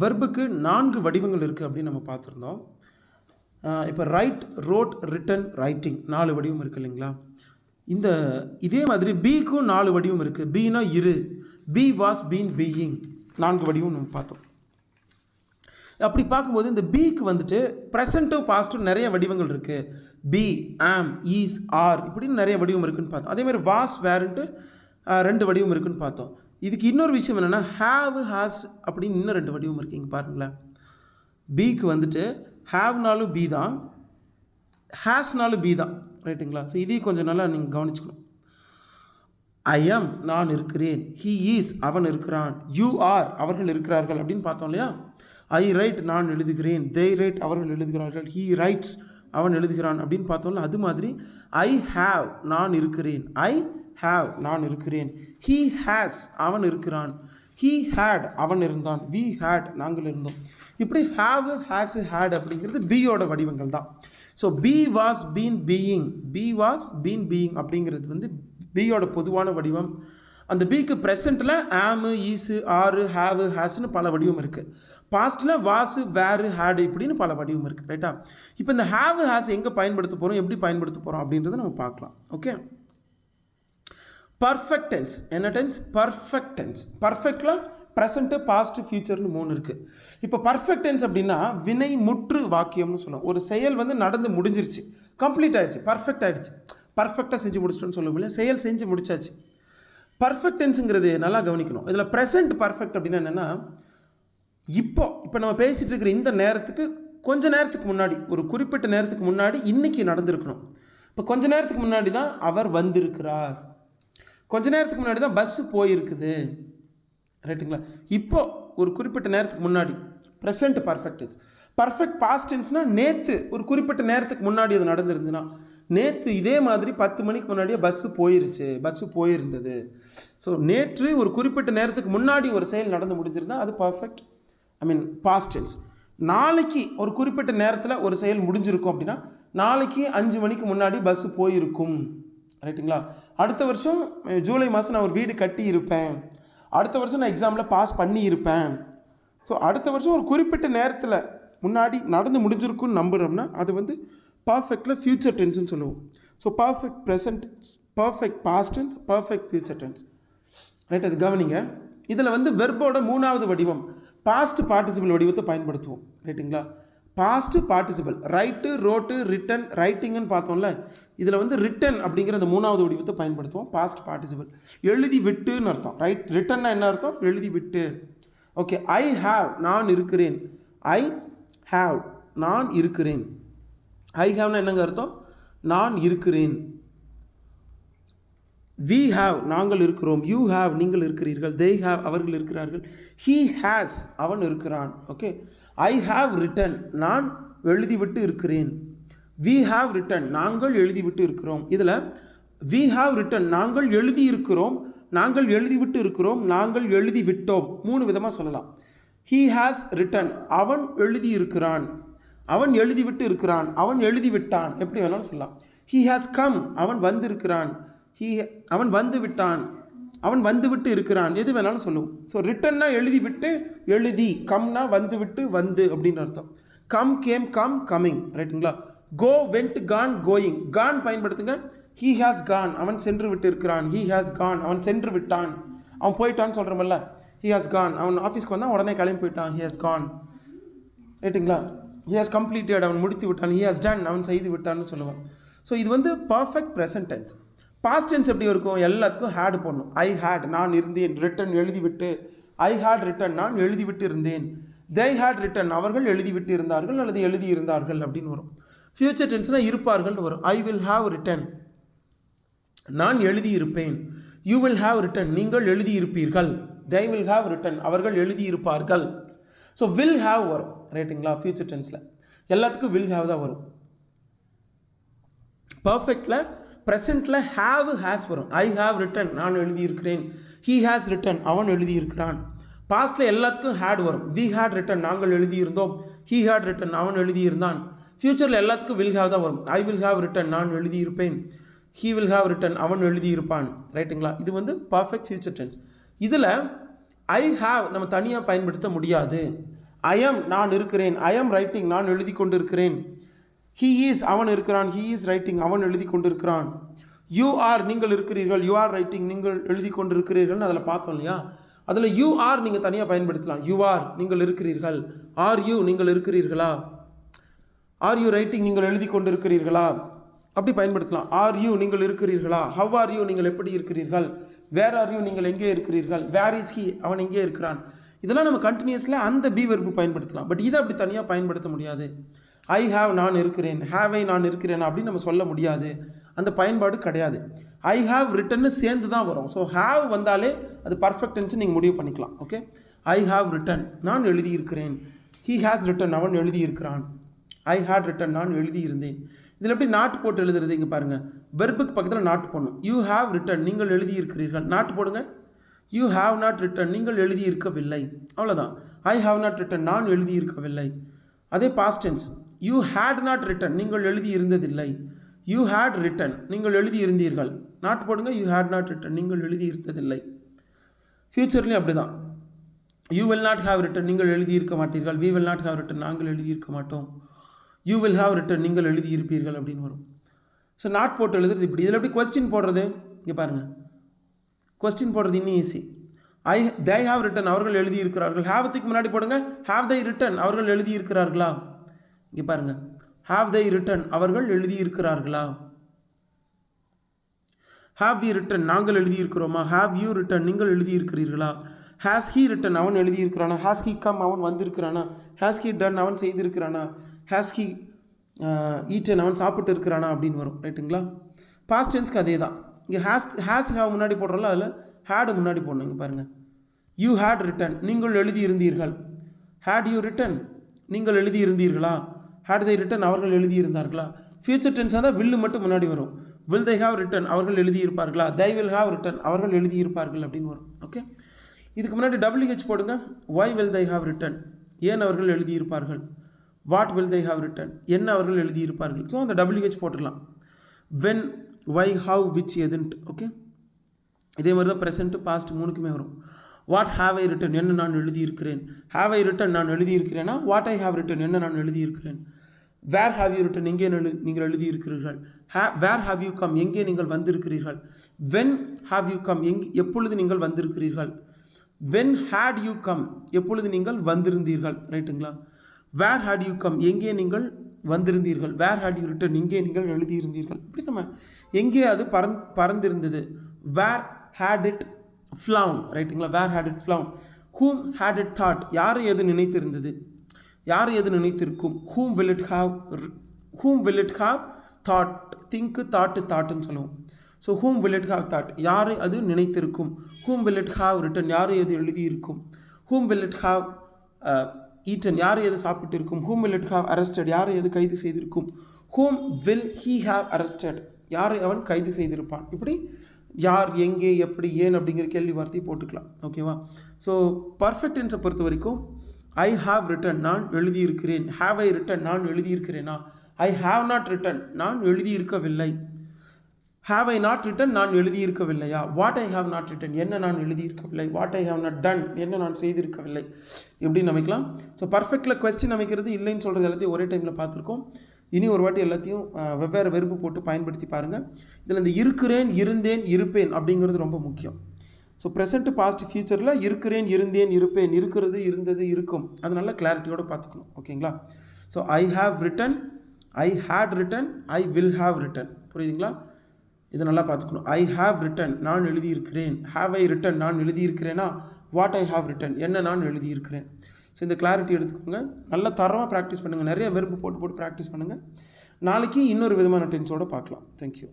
வெர்புக்கு நான்கு வடிவங்கள் இருக்குது அப்படின்னு நம்ம பார்த்துருந்தோம். இப்போ ரைட் ரோட் ரிட்டன் ரைட்டிங் நாலு வடிவம் இருக்குது இல்லைங்களா? இந்த இதே மாதிரி பிக்கும் நாலு வடிவம் இருக்குது பீனா இரு. பி வாஸ் பீன் பீயிங் நான்கு வடிவம் நம்ம பார்த்தோம். அப்படி பார்க்கும்போது இந்த பிக்கு வந்துட்டு ப்ரெசண்ட்டும் பாஸ்ட்டும் நிறைய வடிவங்கள் இருக்குது பி ஆம் ஈஸ் ஆர் இப்படின்னு நிறைய வடிவம் இருக்குதுன்னு பார்த்தோம். அதேமாதிரி வாஸ் வேறுன்ட்டு ரெண்டு வடிவம் இருக்குன்னு பார்த்தோம். இதுக்கு இன்னொரு விஷயம் என்னென்னா ஹாவ் ஹாஸ் அப்படின்னு இன்னும் ரெண்டு வடிவம் இருக்கீங்க பாருங்களேன். பிக்கு வந்துட்டு ஹாவ்னாலும் பி தான். ஹேஸ்னாலும் பி தான். ரைட்டுங்களா ஸோ இதையும் கொஞ்சம் நல்லா நீங்கள் கவனிச்சுக்கணும். ஐ எம் நான் இருக்கிறேன். ஹீ ஈஸ் அவன் இருக்கிறான். யூ ஆர் அவர்கள் இருக்கிறார்கள் அப்படின்னு பார்த்தோம் இல்லையா? ஐ ரைட் நான் எழுதுகிறேன். தே ரைட் அவர்கள் எழுதுகிறார்கள். ஹீ ரைட்ஸ் அவன் எழுதுகிறான் அப்படின்னு பார்த்தோம்ல அது மாதிரி ஐ ஹாவ் நான் இருக்கிறேன். ஐ ஹாவ் நான் இருக்கிறேன். ஹீ ஹேஸ் அவன் இருக்கிறான். ஹீ ஹேட் அவன் இருந்தான். வி ஹேட் நாங்கள் இருந்தோம். இப்படி ஹாவ் ஹேஸ் ஹேட் அப்படிங்கிறது பியோட வடிவங்கள் தான். So be was been being be was been being அப்படிங்கிறது வந்து பியோட பொதுவான வடிவம். அந்த பிக்கு ப்ரெசண்ட்டில் ஆமு ஈஸு ஆறு ஹாவு ஹேஸ்னு பல வடிவம் இருக்குது பாஸ்ட்டில் வாசு வேறு ஹேடு இப்படின்னு பல வடிவம் இருக்குது ரைட்டா இப்போ இந்த ஹாவு ஹேஸ் எங்கே பயன்படுத்த போகிறோம் எப்படி பயன்படுத்த போகிறோம் அப்படின்றத நம்ம பார்க்கலாம். ஓகே பர்ஃபெக்ட் டென்ஸ் என்ன டென்ஸ் பர்ஃபெக்ட் டென்ஸ் பர்ஃபெக்டில் ப்ரெசண்ட்டு பாஸ்ட் ஃபியூச்சர்னு மூணு இருக்குது இப்போ பர்ஃபெக்ட் டென்ஸ் அப்படின்னா வினை முற்று வாக்கியம்னு சொல்லுவோம். ஒரு செயல் வந்து நடந்து முடிஞ்சிருச்சு. கம்ப்ளீட் ஆயிடுச்சு. பர்ஃபெக்ட் ஆயிடுச்சு. பர்ஃபெக்டாக செஞ்சு முடிச்சிட்டோன்னு சொல்ல முடியல செயல் செஞ்சு முடிச்சாச்சு. பர்ஃபெக்ட் டென்ஸுங்கிறது நல்லா கவனிக்கணும். இதில் ப்ரெசென்ட் பர்ஃபெக்ட் அப்படின்னா என்னென்னா இப்போ இப்போ நம்ம பேசிகிட்டு இருக்கிற இந்த நேரத்துக்கு கொஞ்ச நேரத்துக்கு முன்னாடி ஒரு குறிப்பிட்ட நேரத்துக்கு முன்னாடி இன்றைக்கி நடந்திருக்கணும். இப்போ கொஞ்ச நேரத்துக்கு முன்னாடி தான் அவர் வந்திருக்கிறார். கொஞ்ச நேரத்துக்கு முன்னாடி தான் பஸ்ஸு போயிருக்குது. ரைட்டுங்களா இப்போ ஒரு குறிப்பிட்ட நேரத்துக்கு முன்னாடி ப்ரெசண்ட் பர்ஃபெக்ட் பர்ஃபெக்ட் பாஸ்ட் டென்ஸ்னால் நேற்று ஒரு குறிப்பிட்ட நேரத்துக்கு முன்னாடி அது நடந்திருந்துன்னா நேற்று இதே மாதிரி பத்து மணிக்கு முன்னாடியே பஸ்ஸு போயிருச்சு பஸ்ஸு போயிருந்தது. ஸோ நேற்று ஒரு குறிப்பிட்ட நேரத்துக்கு முன்னாடி ஒரு செயல் நடந்து முடிஞ்சிருந்தா அது perfect I mean past tense நாளைக்கு ஒரு குறிப்பிட்ட நேரத்தில் ஒரு செயல் முடிஞ்சிருக்கும் அப்படின்னா நாளைக்கு அஞ்சு மணிக்கு முன்னாடி பஸ்ஸு போயிருக்கும். ரைட்டுங்களா அடுத்த வருஷம் ஜூலை மாதம் நான் ஒரு வீடு கட்டி இருப்பேன் அடுத்த வருஷம் நான் எக்ஸாமில் பாஸ் பண்ணி இருப்பேன் ஸோ அடுத்த வருஷம் ஒரு குறிப்பிட்ட நேரத்தில் முன்னாடி நடந்து முடிஞ்சிருக்கும்னு நம்புகிறோம்னா அது வந்து பர்ஃபெக்டில் ஃப்யூச்சர் டென்ஸ்னு சொல்லுவோம். So perfect present perfect past tense perfect future tense right அது கவனிங்க. இதில் வந்து வெர்போட மூணாவது வடிவம் பாஸ்ட் பார்ட்டிசிபிள் வடிவத்தை பயன்படுத்துவோம். ரைட்டுங்களா past participle write wrote written ரைட்டிங்னு பார்த்தோம்ல இதில் வந்து ரிட்டன் அப்படிங்கிற அந்த மூணாவது வடிவத்தை பயன்படுத்துவோம் பாஸ்ட் பார்ட்டிசிபிள் எழுதி விட்டுன்னு அர்த்தம். ரைட் ரிட்டன்னா என்ன அர்த்தம்? எழுதி விட்டு. ஓகே ஐ ஹாவ் நான் இருக்கிறேன். ஐ ஹாவ் நான் இருக்கிறேன். ஐ ஹாவ்னா என்னங்க அர்த்தம்? நான் இருக்கிறேன். வி ஹாவ் நாங்கள் இருக்கிறோம். யூ ஹாவ் நீங்கள் இருக்கிறீர்கள். தே ஹாவ் அவர்கள் இருக்கிறார்கள். ஹீ ஹேஸ் அவன் இருக்கிறான். ஓகே ஐ ஹாவ் ரிட்டன் நான் எழுதிவிட்டு இருக்கிறேன். வி ஹாவ் ரிட்டன் நாங்கள் எழுதிவிட்டு இருக்கிறோம். இதில் வி ஹாவ் ரிட்டன் நாங்கள் எழுதி இருக்கிறோம் நாங்கள் எழுதிவிட்டு இருக்கிறோம் நாங்கள் எழுதி விட்டோம் மூணு விதமாக சொல்லலாம். ஹீ ஹாஸ் ரிட்டன் அவன் எழுதி இருக்கிறான் அவன் எழுதிவிட்டு இருக்கிறான் அவன் எழுதி விட்டான் எப்படி வேணாலும் சொல்லலாம். ஹீ ஹாஸ் கம் அவன் வந்திருக்கிறான். ஹீ அவன் வந்து விட்டான். அவன் வந்துவிட்டு இருக்கிறான். எது வேணாலும் சொல்லுவோம். ஸோ ரிட்டன்னா எழுதி விட்டு எழுதி கம்னா வந்து விட்டு வந்து அப்படின்னு அர்த்தம். கம் கேம் கம் கம்மிங் ரைட்டுங்களா go went gone going gone பயன்படுத்துங்க. ஹீ ஹாஸ் கான் அவன் சென்று விட்டு இருக்கிறான் ஹீ ஹாஸ் கான் அவன் சென்று விட்டான். அவன் போயிட்டான்னு சொல்கிறோம்ல ஹி ஹாஸ் கான் அவன் ஆஃபீஸ்க்கு வந்தால் உடனே கிளம்பி போயிட்டான். ஹி ஹாஸ் கான் ரைட்டுங்களா ஹி ஹாஸ் கம்ப்ளீட்டட் அவன் முடித்து விட்டான். ஹி ஹாஸ் டன் அவன் செய்து விட்டான்னு சொல்லுவான். ஸோ இது வந்து பர்ஃபெக்ட் ப்ரெசன்டென்ஸ் பாஸ்ட் டென்ஸ் எப்படி இருக்கும்? எல்லாத்துக்கும் ஹேட் போடணும். ஐ ஹேட் நான் இருந்தேன் ரிட்டன் எழுதிவிட்டு. ஐ ஹேட் ரிட்டன் நான் எழுதிவிட்டு இருந்தேன். தே ஹேட் ரிட்டன் அவர்கள் எழுதிவிட்டு இருந்தார்கள் அல்லது எழுதி இருந்தார்கள் அப்படின்னு வரும். ஃபியூச்சர் டென்ஸ்னால் இருப்பார்கள்னு வரும். ஐ வில் ஹாவ் ரிட்டன் நான் எழுதியிருப்பேன். யூ வில் ஹாவ் ரிட்டன் நீங்கள் எழுதி இருப்பீர்கள் தே வில் ஹாவ் ரிட்டன் அவர்கள் எழுதியிருப்பார்கள். ஸோ வில் ஹாவ் வரும். ரைட்டுங்களா ஃபியூச்சர் டென்ஸில் எல்லாத்துக்கும் வில் ஹாவ் தான் வரும். பர்ஃபெக்டில் ப்ரெசண்ட்டில் ஹாவ் ஹேஸ் வரும். ஐ ஹாவ் ரிட்டன் நான் எழுதியிருக்கிறேன். ஹீ ஹேஸ் ரிட்டன் அவன் எழுதியிருக்கிறான். பாஸ்ட்டில் எல்லாத்துக்கும் ஹேட் வரும். வி ஹேட் ரிட்டன் நாங்கள் எழுதியிருந்தோம். ஹீ ஹேட் ரிட்டன் அவன் எழுதியிருந்தான். ஃப்யூச்சரில் எல்லாத்துக்கும் வில் ஹாவ் தான் வரும். ஐ வில் ஹாவ் ரிட்டன் நான் எழுதியிருப்பேன். ஹீ வில் ஹாவ் ரிட்டன் அவன் எழுதியிருப்பான். ரைட்டுங்களா இது வந்து பர்ஃபெக்ட் ஃபியூச்சர் டென்ஸ் இதில் ஐ ஹாவ் நம்ம தனியாக பயன்படுத்த முடியாது. ஐ எம் நான் இருக்கிறேன். ஐ எம் ரைட்டிங் நான் எழுதி கொண்டிருக்கிறேன் ஹீ இஸ் அவன் இருக்கிறான். ஹீ இஸ் ரைட்டிங் அவன் எழுதி கொண்டிருக்கிறான். யூ ஆர் நீங்கள் இருக்கிறீர்கள். யூ ஆர் ரைட்டிங் நீங்கள் எழுதி கொண்டிருக்கிறீர்கள்னு அதில் பார்த்தோம் இல்லையா? அதில் யூ ஆர் நீங்கள் தனியாக பயன்படுத்தலாம். யூ ஆர் நீங்கள் இருக்கிறீர்கள். ஆர் யூ நீங்கள் இருக்கிறீர்களா? ஆர் யூ ரைட்டிங் நீங்கள் எழுதி கொண்டிருக்கிறீர்களா? அப்படி பயன்படுத்தலாம். ஆர் யூ நீங்கள் இருக்கிறீர்களா? ஹவ் ஆர் யூ நீங்கள் எப்படி இருக்கிறீர்கள்? வேர் ஆர் யூ நீங்கள் எங்கே இருக்கிறீர்கள்? வேர் இஸ் ஹி அவன் எங்கே இருக்கிறான்? இதெல்லாம் நம்ம கண்டினியூஸில் அந்த பி வெர்பு பயன்படுத்தலாம். பட் இதை அப்படி தனியாக பயன்படுத்த முடியாது. ஐ ஹாவ் நான் இருக்கிறேன் ஹேவை நான் இருக்கிறேன் அப்படின்னு நம்ம சொல்ல முடியாது. அந்த பயன்பாடு கிடையாது. ஐ ஹாவ் ரிட்டன்னு சேர்ந்து தான் வரும். ஸோ ஹாவ் வந்தாலே அது பர்ஃபெக்ட் நீங்கள் முடிவு பண்ணிக்கலாம். ஓகே ஐ ஹாவ் ரிட்டன் நான் எழுதியிருக்கிறேன். ஹீ ஹாஸ் ரிட்டன் அவன் எழுதியிருக்கிறான். ஐ ஹேட் ரிட்டன் நான் எழுதியிருந்தேன். இதில் எப்படி நாட்டு போட்டு எழுதுறது இங்கே பாருங்கள் வெர்புக்கு பக்கத்தில் நாட்டு போடணும். யூ ஹாவ் ரிட்டன் நீங்கள் எழுதியிருக்கிறீர்கள். நாட்டு போடுங்க. யூ ஹாவ் நாட் ரிட்டன் நீங்கள் எழுதியிருக்கவில்லை. அவ்வளோதான் ஐ ஹாவ் நாட் ரிட்டன் நான் எழுதியிருக்கவில்லை. அதே past tense you had not written நீங்கள் எழுதி இருந்ததில்லை யூ ஹேட் ரிட்டன் நீங்கள் எழுதி இருந்தீர்கள் நாட் போடுங்க. யூ ஹேட் நாட் ரிட்டன் நீங்கள் எழுதி இருந்ததில்லை ஃப்யூச்சர்லேயும் அப்படி தான் you will not have written நீங்கள் எழுதியிருக்க மாட்டீர்கள். We will not have written நாங்கள் எழுதியிருக்க மாட்டோம். யூ வில் ஹாவ் ரிட்டன் நீங்கள் எழுதியிருப்பீர்கள் அப்படின்னு வரும். ஸோ நாட் போட்டு எழுதுறது இப்படி. இதில் எப்படி கொஸ்டின் போடுறது? இங்கே பாருங்கள் கொஸ்டின் போடுறது இன்னும் easy I they have written அவர்கள் எழுதியிருக்கிறார்கள். ஹேவத்துக்கு முன்னாடி போடுங்க. ஹாவ் தை ரிட்டன் அவர்கள் எழுதியிருக்கிறார்களா? இங்கே பாருங்க. ஹாவ் தை ரிட்டன் அவர்கள் எழுதியிருக்கிறார்களா? ஹாவ் யூ ரிட்டன் நாங்கள் எழுதியிருக்கிறோமா? ஹாவ் யூ ரிட்டன் நீங்கள் எழுதியிருக்கிறீர்களா? ஹேஸ் ஹீ ரிட்டன் அவன் எழுதியிருக்கிறானா? ஹேஸ் ஹீ கம் அவன் வந்திருக்கிறானா? ஹேஸ் ஹீ டன் அவன் செய்திருக்கிறானா? ஹேஸ் ஹீ ஈட்டன் அவன் சாப்பிட்டு இருக்கிறானா அப்படின்னு வரும். ரைட்டுங்களா பாஸ்ட் டென்ஸ்க்கு அதே தான் இங்கே ஹேஸ் ஹேஸ் ஹேவ் முன்னாடி போடுறோம்ல அதில் ஹேடு முன்னாடி போடணும். இங்கே பாருங்கள் யூ ஹேட் ரிட்டன் நீங்கள் எழுதியிருந்தீர்கள். ஹேட் யூ ரிட்டன் நீங்கள் எழுதியிருந்தீர்களா? ஹேட் தை ரிட்டன் அவர்கள் எழுதியிருந்தார்களா? ஃபியூச்சர் டென்ஸாக தான் வில்லு மட்டும் முன்னாடி வரும். வில் தே ஹாவ் ரிட்டன் அவர்கள் எழுதியிருப்பார்களா? தே வில் ஹாவ் ரிட்டன் அவர்கள் எழுதியிருப்பார்கள் அப்படின்னு வரும். ஓகே இதுக்கு முன்னாடி டபிள்யூஹெச் போடுங்க. Why will they have written ஏன் அவர்கள் எழுதியிருப்பார்கள்? What will they have written என்ன அவர்கள் எழுதியிருப்பார்கள்? ஸோ அந்த டபிள்யூஹெச் போட்டுடலாம். வென் வை ஹவ் விச் எதுன்ட்டு. ஓகே இதே மாதிரி தான் ப்ரெசென்ட்டு பாஸ்ட் மூணுக்குமே வரும். வாட் ஹாவ் ஐ ரிட்டன் என்ன நான் எழுதியிருக்கிறேன்? ஹாவ் ஐ ரிட்டன் நான் எழுதியிருக்கிறேனா? வாட் ஐ ஹாவ் ரிட்டன் என்ன நான் எழுதியிருக்கிறேன்? வேர் ஹாவ் யூ ரிட்டன் எங்கே நீங்கள் எழுதியிருக்கிறீர்கள்? Hey where have you come எங்கே நீங்கள் வந்திருக்கிறீர்கள்? வென் ஹாவ் யூ கம் எங் எப்பொழுது நீங்கள் வந்திருக்கிறீர்கள்? வென் ஹேட் யூ கம் எப்பொழுது நீங்கள் வந்திருந்தீர்கள்? ரைட்டுங்களா வேர் ஹேட் யூ கம் எங்கே நீங்கள் வந்திருந்தீர்கள்? வேர் ஹேட் யூ ரிட்டன் எங்கே நீங்கள் எழுதியிருந்தீர்கள்? இப்படி நம்ம எங்கே அது பறந் பறந்திருந்தது? வேர் ஹேட் இட் ஃப்ளவுன் ரைட்டுங்களா where had it flown whom had it thought யார் எது நினைத்திருந்தது? யார் எது நினைத்திருக்கும்? Whom will it have whom will it have thought think thought தாட்டுன்னு சொல்லுவோம். So whom will it have thought யாரை அது நினைத்திருக்கும்? Whom will it have written யார் எது எழுதியிருக்கும்? Whom will it have eaten யாரை எது சாப்பிட்டு இருக்கும் whom will it have arrested யார் எது கைது செய்திருக்கும்? Whom will he have arrested யாரை அவன் கைது செய்திருப்பான்? இப்படி யார் எங்கே எப்படி ஏன் அப்படிங்கிற கேள்வி வார்த்தையை போட்டுக்கலாம் ஓகேவா ஸோ பர்ஃபெக்ட் டென்ஸை பொறுத்த வரைக்கும் ஐ ஹாவ் ரிட்டன் நான் எழுதியிருக்கிறேன். ஹாவ் ஐ ரிட்டன் நான் எழுதியிருக்கிறேனா? ஐ ஹாவ் நாட் ரிட்டன் நான் எழுதியிருக்கவில்லை. ஹாவ் ஐ நாட் ரிட்டன் நான் எழுதியிருக்கவில்லையா? What I have not written என்ன நான் எழுதியிருக்கவில்லை? What I have not done என்ன நான் செய்திருக்கவில்லை? இப்படின்னு அமைக்கலாம் ஸோ பர்ஃபெக்டில் கொஸ்டின் அமைக்கிறது இல்லைன்னு சொல்கிறது எல்லாத்தையும் ஒரே டைமில் பார்த்துருக்கோம். இனி ஒரு வாட்டி எல்லாத்தையும் வெவ்வேறு வெறுப்பு போட்டு பயன்படுத்தி பாருங்கள் இதில் இந்த இருக்கிறேன் இருந்தேன் இருப்பேன் அப்படிங்கிறது ரொம்ப முக்கியம். ஸோ ப்ரெசென்ட் பாஸ்ட் ஃபியூச்சரில் இருக்கிறேன் இருந்தேன் இருப்பேன் இருக்கிறது இருந்தது இருக்கும். அது நல்ல கிளாரிட்டியோடு பார்த்துக்கணும். ஓகேங்களா? So I have written I had written I will have written புரியுதுங்களா? இதை நல்லா பார்த்துக்கணும். ஐ ஹாவ் ரிட்டன் நான் எழுதியிருக்கிறேன். ஹாவ் ஐ ரிட்டன் நான் எழுதியிருக்கிறேனா? வாட் ஐ ஹாவ் ரிட்டன் என்ன நான் எழுதியிருக்கிறேன்? ஸோ இந்த கிளாரிட்டி எடுத்துக்கோங்க. நல்ல தரமாக ப்ராக்டிஸ் பண்ணுங்கள் நிறைய வெறுப்பு போட்டு போட்டு ப்ராக்டிஸ் பண்ணுங்கள் நாளைக்கு இன்னொரு விதமான டென்ஸோடு பார்க்கலாம். தேங்க்யூ